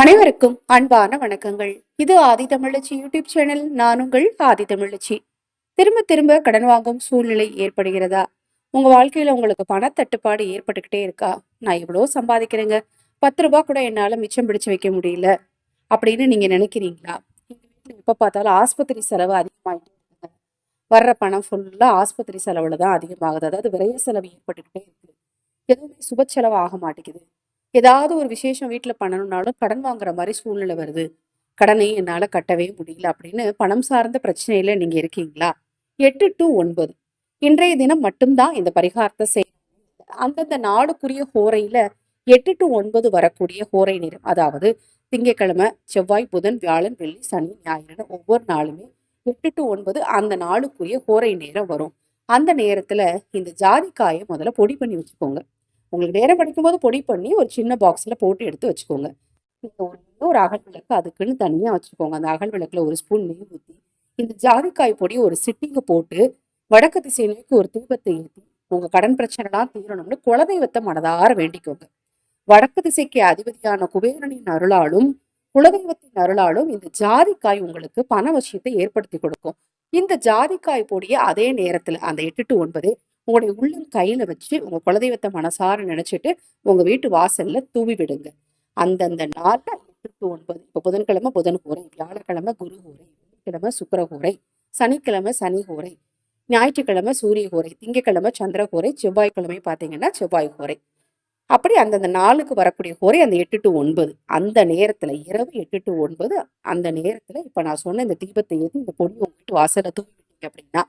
அனைவருக்கும் அன்பான வணக்கங்கள். இது ஆதி தமிழச்சி யூடியூப் சேனல். நான் உங்கள் ஆதி தமிழச்சி. திரும்ப திரும்ப கடன் வாங்கும் சூழ்நிலை ஏற்படுகிறதா? உங்க வாழ்க்கையில உங்களுக்கு பணத்தட்டுப்பாடு ஏற்பட்டுக்கிட்டே இருக்கா? நான் எவ்வளோ சம்பாதிக்கிறேங்க. பத்து ரூபா கூட என்னால மிச்சம் பிடிச்சு வைக்க முடியல. அப்படின்னு நீங்க நினைக்கிறீங்களா? எப்போ பார்த்தாலும் ஆஸ்பத்திரி செலவு அதிகமாயிட்டே இருக்குங்க. வர்ற பணம் ஃபுல்லா ஆஸ்பத்திரி செலவுல தான் அதிகமாகுது. அதாவது விரைய செலவு ஏற்பட்டுக்கிட்டே இருக்கு. எதுவுமே சுப செலவு ஆக மாட்டேங்குது. ஏதாவது ஒரு விசேஷம் வீட்டில் பண்ணணும்னாலும் கடன் வாங்குற மாதிரி சூழ்நிலை வருது. கடனை என்னால் கட்டவே முடியல அப்படின்னு பணம் சார்ந்த பிரச்சனையில நீங்க இருக்கீங்களா? எட்டு டு ஒன்பது. இன்றைய தினம் மட்டும்தான் இந்த பரிகாரத்தை செய்ய அந்தந்த நாளுக்குரிய ஹோரையில எட்டு டு ஒன்பது வரக்கூடிய ஹோரை நேரம். அதாவது திங்கட்கிழமை செவ்வாய் புதன் வியாழன் வெள்ளி சனி ஞாயிறு ஒவ்வொரு நாளுமே எட்டு டு ஒன்பது அந்த நாளுக்குரிய ஹோரை நேரம் வரும். அந்த நேரத்துல இந்த ஜாதிக்காயை முதல்ல பொடி பண்ணி வச்சுக்கோங்க. உங்களுக்கு நேரம் படிக்கும்போது பொடி பண்ணி ஒரு சின்ன பாக்ஸ்ல போட்டு எடுத்து வச்சுக்கோங்க. நீங்க ஒரு ஒரு அகல் விளக்கு அதுக்குன்னு தனியாக வச்சுக்கோங்க. அந்த அகல் விளக்குல ஒரு ஸ்பூன் நெய் ஊற்றி இந்த ஜாதிக்காய் பொடி ஒரு சிட்டிங்க போட்டு வடக்கு திசை நோக்கி ஒரு தீபத்தை ஏற்றி உங்க கடன் பிரச்சனைலாம் தீரணும்னு குலதெய்வத்தை மனதார வேண்டிக்கோங்க. வடக்கு திசைக்கு அதிபதியான குபேரனின் அருளாலும் குலதெய்வத்தின் அருளாலும் இந்த ஜாதிக்காய் உங்களுக்கு பண விஷயத்தை ஏற்படுத்தி கொடுக்கும். இந்த ஜாதிக்காய் பொடியை அதே நேரத்துல அந்த எட்டு டு ஒன்பது உங்களுடைய உள்ளம் கையில வச்சு உங்க குலதெய்வத்தை மனசார நினைச்சிட்டு உங்க வீட்டு வாசல்ல தூவி விடுங்க. அந்தந்த நாள்ல எட்டு டு ஒன்பது இப்போ புதன்கிழமை புதன் கூரை வியாழக்கிழமை குரு கூரை வெள்ளிக்கிழமை சுக்கர கூரை சனிக்கிழமை சனி கூரை ஞாயிற்றுக்கிழமை சூரிய கூரை திங்கக்கிழமை சந்திர கூரை செவ்வாய்க்கிழமை பார்த்தீங்கன்னா செவ்வாய் கூரை அப்படி அந்தந்த நாளுக்கு வரக்கூடிய குறை அந்த எட்டு டு ஒன்பது. அந்த நேரத்துல இரவு எட்டு டு ஒன்பது அந்த நேரத்துல இப்ப நான் சொன்ன இந்த தீபத்தை ஏற்றி இந்த பொடி உங்க வீட்டு தூக்கிட்டீங்க அப்படின்னா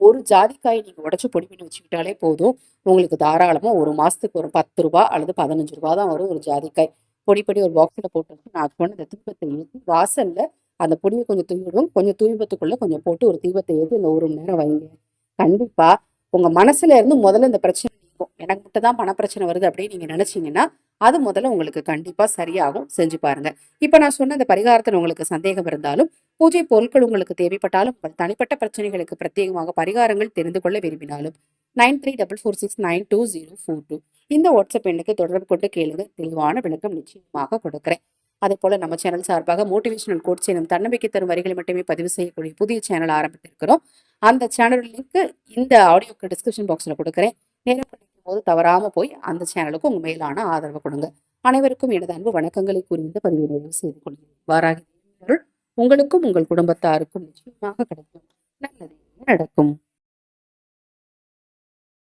ஒரு ஜாதிக்காயை நீங்கள் உடச்சி பொடி பண்ணி வச்சுக்கிட்டாலே போதும். உங்களுக்கு தாராளமாக ஒரு மாதத்துக்கு ஒரு பத்து ரூபா அல்லது பதினஞ்சு ரூபா தான் வரும் ஒரு ஜாதிக்காய். பொடி பண்ணி ஒரு பாக்ஸில் போட்டு வச்சு நான் சொன்ன அந்த தீபத்தை ஏற்றி வாசலில் அந்த பொடியை கொஞ்சம் தூவிடுவோம் கொஞ்சம் தூய்பத்துக்குள்ளே கொஞ்சம் போட்டு ஒரு தீபத்தை ஏற்றி இந்த ஒரு மணி நேரம் வைங்க. கண்டிப்பாக உங்கள் மனசுல இருந்து முதல்ல இந்த பிரச்சனை நீங்கும். எனக்கு மட்டும் தான் பண பிரச்சனை வருது அப்படின்னு நீங்கள் நினச்சிங்கன்னா அது முதல்ல உங்களுக்கு கண்டிப்பா சரியாகும். செஞ்சு பாருங்க. இப்ப நான் சொன்ன அந்த பரிகாரத்தில் உங்களுக்கு சந்தேகம் இருந்தாலும் பூஜை பொருட்கள் உங்களுக்கு தேவைப்பட்டாலும் உங்கள் தனிப்பட்ட பிரச்சனைகளுக்கு பிரத்யேகமாக பரிகாரங்கள் தெரிந்து கொள்ள விரும்பினாலும் nine three double four six nine two zero four two இந்த வாட்ஸ்அப் எண்ணுக்கு தொடர்பு கொண்டு கேளுங்க. தெளிவான விளக்கம் நிச்சயமாக கொடுக்குறேன். அதே போல நம்ம சேனல் சார்பாக மோட்டிவேஷனல் கோட்ஸ் எனும் தன்னம்பிக்கை தரும் வரிகளை மட்டுமே பதிவு செய்யக்கூடிய புதிய சேனல் ஆரம்பித்திருக்கிறோம். அந்த சேனல் லிங்க் இந்த ஆடியோக்கு டிஸ்கிரிப்ஷன் பாக்ஸில் கொடுக்குறேன். நேரம் போது தவறாம போய் அந்த சேனலுக்கு உங்க மேலான ஆதரவு கொடுங்க. அனைவருக்கும் எனது அன்பு வணக்கங்களை கூறி இந்த பதிவை நிறைவு செய்து கொள்கிறேன். வாராகி உங்களுக்கும் உங்கள் குடும்பத்தாருக்கும் நிச்சயமாக கிடைக்கும். நல்லது நடக்கும்.